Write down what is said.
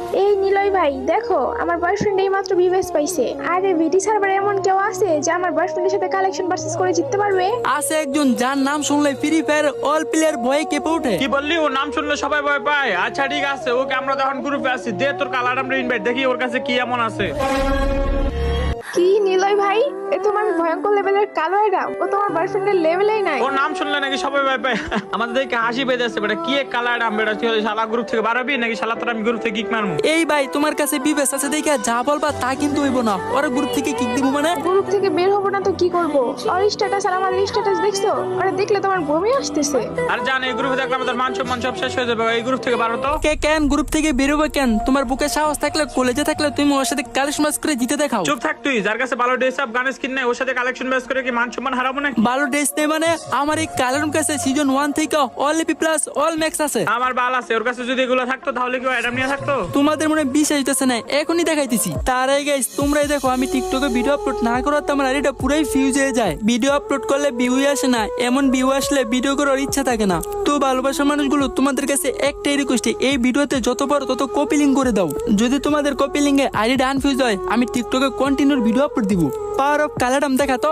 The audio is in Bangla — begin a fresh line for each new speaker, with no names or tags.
এই নিলয় ভাই দেখো আমার বয়ফ্রেন্ড এই মাত্র বিবেস পাইছে। আরে ভিডি সার্ভারে এমন কেউ আছে যে আমার বয়ফ্রেন্ডের সাথে কালেকশন পারচেজ করে জিততে পারবে?
আছে একজন যার নাম শুনলে ফ্রি ফায়ার অল প্লেয়ার ভয়ে কেঁপে ওঠে।
কি বললি? ও নাম শুনলে সবাই ভয় পায়। আচ্ছা ঠিক আছে ওকে আমরা তখন গ্রুপে আছি। দে তোর কালার আমরা ইনভাইট দেখি ওর কাছে কি এমন আছে।
কি নিলয় ভাই? এ তোমার ভয়ঙ্কর লেভেলের কালো এরাম ও তোমার বয়ফ্রেন্ডের লেভেলেই নাই।
ওর নাম শুনলে নাকি সবাই ভয় পায়। আমাদের দেখে হাসি পেয়ে যাচ্ছে বেটা। কি এক কালার আম বেটা। তুই শালা গ্রুপ থেকে বাড়াবি নাকি শালা তোর আমি গ্রুপ থেকে কিক মারবো
এই ভাই তোমার কাছে বিবেস আছে দেখে যা বলবা তা কিন্তু হইব না। ওরা গ্রুপ থেকে কিক দিব মানে?
গ্রুপ থেকে বের হব না তো কি করব? ওর স্ট্যাটাস আর আমার স্ট্যাটাস দেখছ? ওরা দেখলে তোমার বমি আসতেছে।
আর জান এই গ্রুপে দেখলে আমাদের মান সম্মান সব শেষ হয়ে যাবে। এই গ্রুপ থেকে বাড়ো তো।
কে কেন গ্রুপ থেকে বেরোবে কেন? তোমার বুকে সাহস থাকলে কলেজে থাকলে তুমি ওর সাথে কালেকশন ম্যাচ করে জিতে দেখাও।
চুপ থাক তুই। যার কাছে ভালো ড্রেস আপ গানের স্কিন নেই ওর সাথে কালেকশন বেস করে কি মান সম্মান হারাবো নাকি?
ভালো ড্রেস নেই মানে আমার এই কালের কাছে সিজন ওয়ান থেকে all EP plus all max আছে।
আমার বাল আছে ওর কাছে যদি এগুলো থাকতো তাহলে কি অ্যাডাম নিয়ে থাকতো?
তোমাদের মনে বিশ্বাস হইতেছে না এখনই দেখাইতেছি। তার আগে guys, তোমরাই দেখো আমি টিকটকে ভিডিও আপলোড না করাতে আমার আইডিটা পুরাই ফিউজ হয়ে যায়। ভিডিও আপলোড করলে ভিউ আসে না এমন ভিউ আসলে ভিডিও করার ইচ্ছা থাকে না। তো ভালোবাসার মানুষগুলো তোমাদের কাছে একটাই রিকোয়েস্ট এই ভিডিওতে যত পারো তত কপি লিঙ্ক করে দাও। যদি তোমাদের কপি লিঙ্কে আইডিটা আনফিউজ হয় আমি টিকটকে কন্টিনিউর ভিডিও আপলোড দিব। পাওয়ার অফ কালারাম দেখা তো।